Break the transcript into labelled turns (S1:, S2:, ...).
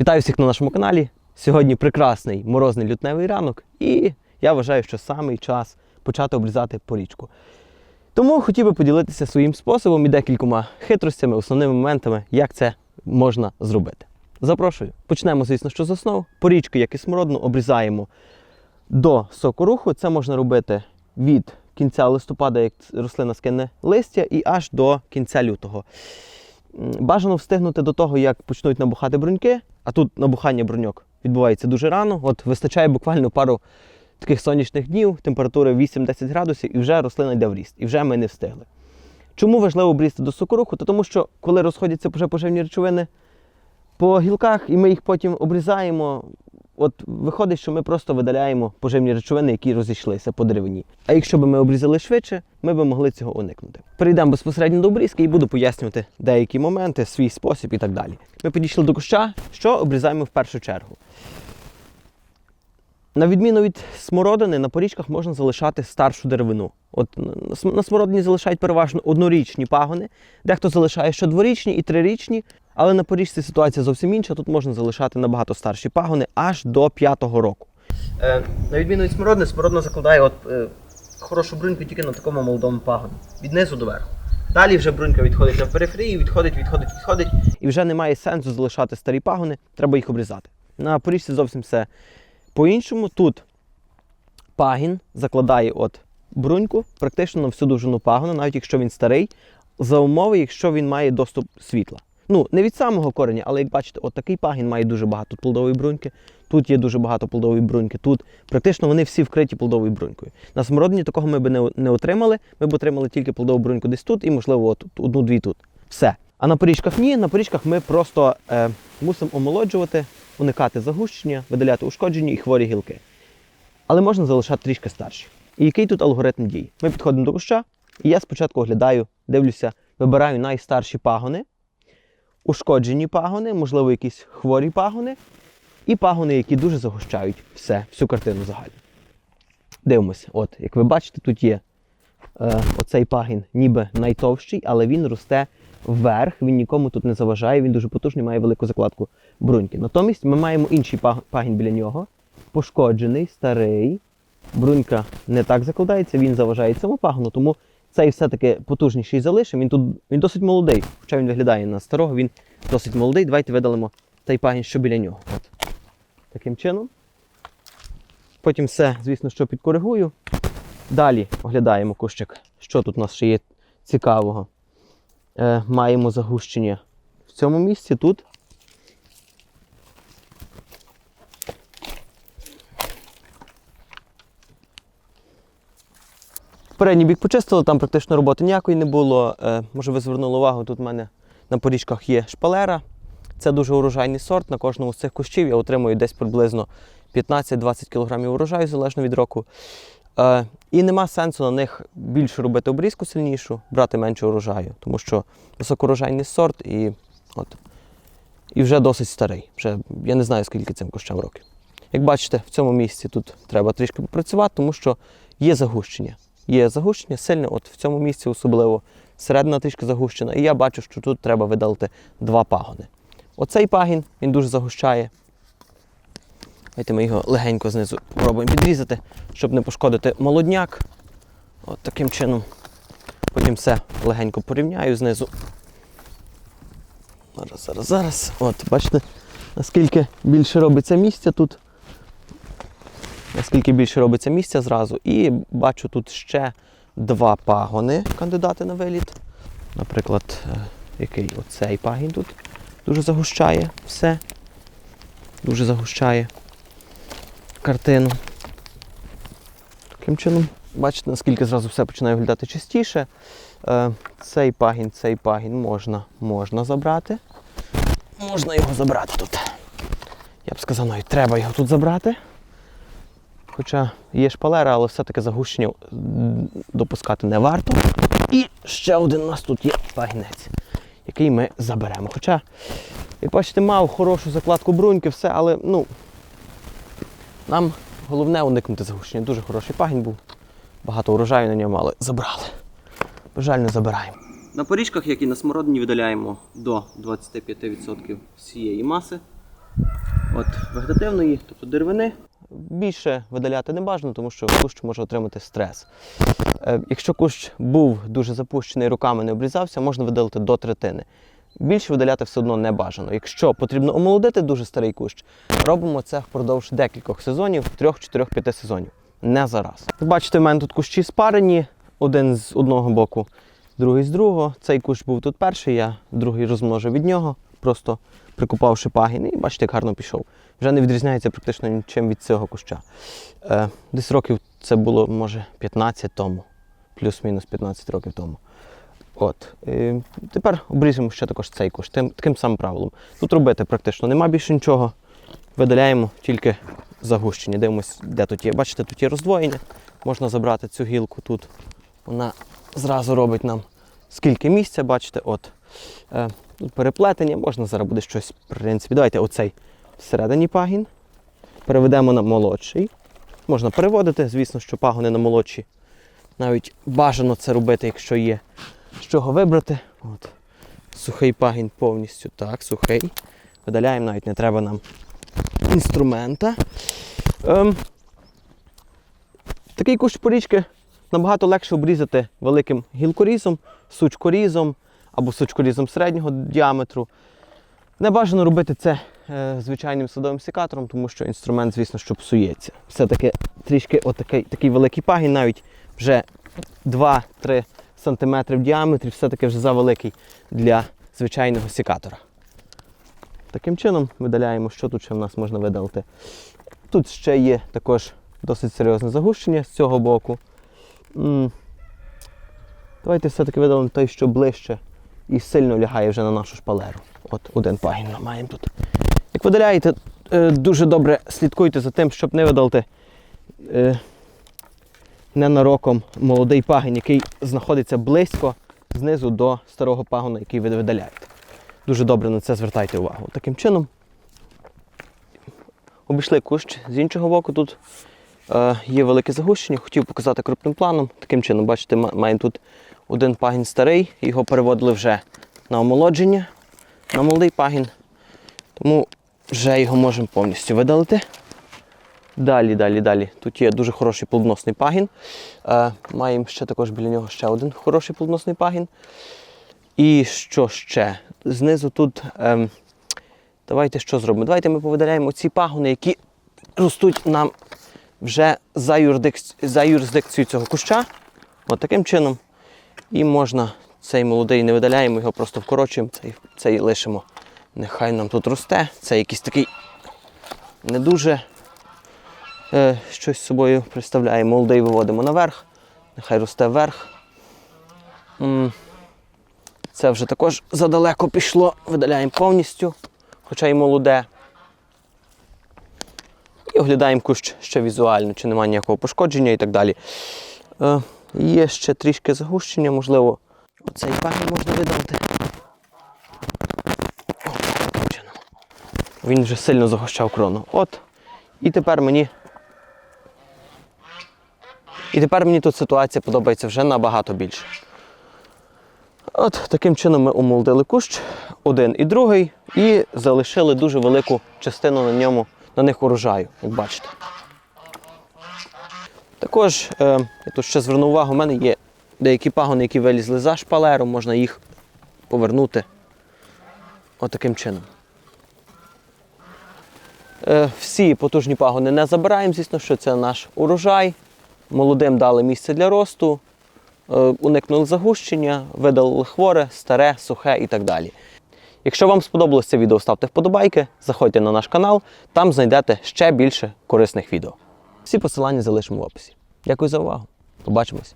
S1: Вітаю всіх на нашому каналі. Сьогодні прекрасний морозний лютневий ранок, і я вважаю, що самий час почати обрізати порічку. Тому хотів би поділитися своїм способом і декількома хитростями, основними моментами, як це можна зробити. Запрошую. Почнемо, звісно, що з основ. Порічку, як і смородну, обрізаємо до сокоруху. Це можна робити від кінця листопада, як рослина скине листя, і аж до кінця лютого. Бажано встигнути до того, як почнуть набухати бруньки, а тут набухання броньок відбувається дуже рано. От вистачає буквально пару таких сонячних днів, температури 8-10 градусів, і вже рослина йде в ріст, і вже ми не встигли. Чому важливо брізти до сокоруху? Та тому що коли розходяться вже поживні речовини по гілках, і ми їх потім обрізаємо, от виходить, що ми просто видаляємо поживні речовини, які розійшлися по деревині. А якщо б ми обрізали швидше, ми б могли цього уникнути. Перейдемо безпосередньо до обрізки і буду пояснювати деякі моменти, свій спосіб і так далі. Ми підійшли до куща, що обрізаємо в першу чергу. На відміну від смородини, на порічках можна залишати старшу деревину. От на смородині залишають переважно однорічні пагони, дехто залишає ще дворічні і трирічні, але на порічці ситуація зовсім інша. Тут можна залишати набагато старші пагони аж до п'ятого року. Е, на відміну від смородини, смородина закладає от, е, хорошу бруньку тільки на такому молодому пагоні, від низу до верху. Далі вже брунька відходить на периферію, відходить, відходить, відходить, і вже немає сенсу залишати старі пагони, треба їх обрізати. На порічці зовсім все по-іншому. Тут пагін закладає от бруньку практично на всю довжину пагону, навіть якщо він старий, за умови, якщо він має доступ світла. Ну, не від самого кореня, але як бачите, от такий пагін має дуже багато плодової бруньки. Тут є дуже багато плодової бруньки. Тут практично вони всі вкриті плодовою брунькою. На смородині такого ми б не, не отримали. Ми б отримали тільки плодову бруньку десь тут і, можливо, от одну-дві тут. Все. А на порічках ні. На порічках ми просто е, мусимо омолоджувати, уникати загущення, видаляти ушкоджені і хворі гілки. Але можна залишати трішки старші. І який тут алгоритм дій? Ми підходимо до куща, і я спочатку оглядаю, дивлюся, вибираю найстарші пагони, ушкоджені пагони, можливо, якісь хворі пагони, і пагони, які дуже загущають все, всю картину загальну. Дивимося, от, як ви бачите, тут є е, оцей пагін ніби найтовщий, але він росте вверх, він нікому тут не заважає, він дуже потужний, має велику закладку бруньки. Натомість ми маємо інший пагін біля нього, пошкоджений, старий. Брунька не так закладається, він заважає цьому пагону, тому цей все-таки потужніший залишимо. Він тут він досить молодий, хоча він виглядає на старого, він досить молодий. Давайте видалимо цей пагін, що біля нього. От. Таким чином. Потім все, звісно, що підкоригую. Далі оглядаємо кущик, що тут у нас ще є цікавого. Е, маємо загущення в цьому місці тут. Передній бік почистили, там практично роботи ніякої не було. Е, може, ви звернули увагу, тут в мене на поріжках є шпалера. Це дуже урожайний сорт. На кожному з цих кущів я отримую десь приблизно 15-20 кг урожаю, залежно від року. Е, і нема сенсу на них більше робити обрізку сильнішу, брати менше урожаю, тому що високоурожайний сорт і, от, і вже досить старий. Вже, я не знаю, скільки цим кущам років. Як бачите, в цьому місці тут треба трішки попрацювати, тому що є загущення. Є загущення сильне, от в цьому місці особливо середина трішки загущена. І я бачу, що тут треба видалити два пагони. Оцей пагін він дуже загущає. Давайте ми його легенько знизу пробуємо підрізати, щоб не пошкодити молодняк. От таким чином. Потім все легенько порівняю знизу. Зараз, зараз, зараз. От, бачите, наскільки більше робиться місця тут. Наскільки більше робиться місця зразу. І бачу тут ще два пагони кандидати на виліт. Наприклад, е, який оцей пагін тут дуже загущає все. Дуже загущає картину. Таким чином, бачите, наскільки зразу все починає виглядати чистіше. Е, Цей пагін, цей пагін можна, можна забрати. Можна його забрати тут. Я б сказав, навіть треба його тут забрати. Хоча є шпалера, але все-таки загущення допускати не варто. І ще один у нас тут є пагінець, який ми заберемо. Хоча, як бачите, мав хорошу закладку бруньки, все, але ну, нам головне уникнути загущення. Дуже хороший пагінь був. Багато урожаю на ньому, але забрали. Бажально забираємо. На порічках, як і на смородині, видаляємо до 25% всієї маси. от, вегетативної, тобто деревини. Більше видаляти не бажано, тому що кущ може отримати стрес. Е, Якщо кущ був дуже запущений, руками не обрізався, можна видалити до третини. Більше видаляти все одно не бажано. Якщо потрібно омолодити дуже старий кущ, робимо це впродовж декількох сезонів, трьох, чотирьох, п'яти сезонів. Не зараз. Бачите, в мене тут кущі спарені, один з одного боку, другий з другого. Цей кущ був тут перший, я другий розмножив від нього, просто прикупавши пагін, і бачите, як гарно пішов. Вже не відрізняється практично нічим від цього куща. Е, десь років це було, може, 15 тому, плюс-мінус 15 років тому. От. Е, тепер обріжемо ще також цей кущ, тим, таким самим правилом. Тут робити практично нема більше нічого. Видаляємо тільки загущення. Дивимось, де тут є. Бачите, тут є роздвоєння. Можна забрати цю гілку тут. Вона зразу робить нам скільки місця, бачите, от. Е, тут переплетення, можна зараз буде щось, в принципі. Давайте оцей всередині пагін. Переведемо на молодший. Можна переводити, звісно, що пагони на молодші. Навіть бажано це робити, якщо є з чого вибрати. От. Сухий пагін повністю так, сухий. Видаляємо, навіть не треба нам інструмента. Ем, такий кущ порічки набагато легше обрізати великим гілкорізом, сучкорізом або сучкорізом середнього діаметру. Не бажано робити це звичайним садовим секатором, тому що інструмент, звісно, що псується. Все-таки трішки отакий такий великий пагін, навіть вже 2-3 см в діаметрі, все-таки вже завеликий для звичайного секатора. Таким чином видаляємо, що тут ще в нас можна видалити. Тут ще є також досить серйозне загущення з цього боку. Давайте все-таки видалимо той, що ближче і сильно лягає вже на нашу шпалеру. От один пагін маємо тут. Як видаляєте, е, дуже добре слідкуйте за тим, щоб не видалити е, ненароком молодий пагін, який знаходиться близько знизу до старого пагона, який ви видаляєте. Дуже добре на це звертайте увагу. Таким чином обійшли кущ. З іншого боку, тут е, є велике загущення. Хотів показати крупним планом. Таким чином, бачите, ма- маємо тут один пагін старий, його переводили вже на омолодження, на молодий пагін. Тому вже його можемо повністю видалити. Далі, далі, далі. Тут є дуже хороший плодоносний пагін. Е, маємо ще також біля нього ще один хороший плодоносний пагін. І що ще? Знизу тут. ем, давайте що зробимо? Давайте ми повидаляємо ці пагони, які ростуть нам вже за, юрисдикці... за юрисдикцією цього куща. От таким чином. І можна цей молодий не видаляємо, його просто вкорочуємо, цей, цей лишимо. Нехай нам тут росте. Це якийсь такий не дуже е, щось собою представляє. Молодий виводимо наверх, нехай росте вверх. Це вже також задалеко пішло, видаляємо повністю, хоча й молоде. І оглядаємо кущ ще візуально, чи немає ніякого пошкодження і так далі. Е, є ще трішки загущення, можливо, оцей пагін можна видалити. О, таким чином. Він вже сильно загущав крону. От. І тепер мені. І тепер мені тут ситуація подобається вже набагато більше. От таким чином ми омолодили кущ, один і другий, і залишили дуже велику частину на ньому, на них урожаю, як бачите. Також е, я тут ще звернув увагу, у мене є деякі пагони, які вилізли за шпалеру, можна їх повернути отаким чином. Е, всі потужні пагони не забираємо, звісно, що це наш урожай. Молодим дали місце для росту, е, уникнули загущення, видалили хворе, старе, сухе і так далі. Якщо вам сподобалось це відео, ставте вподобайки, заходьте на наш канал, там знайдете ще більше корисних відео. Всі посилання залишимо в описі. Дякую за увагу. Побачимось!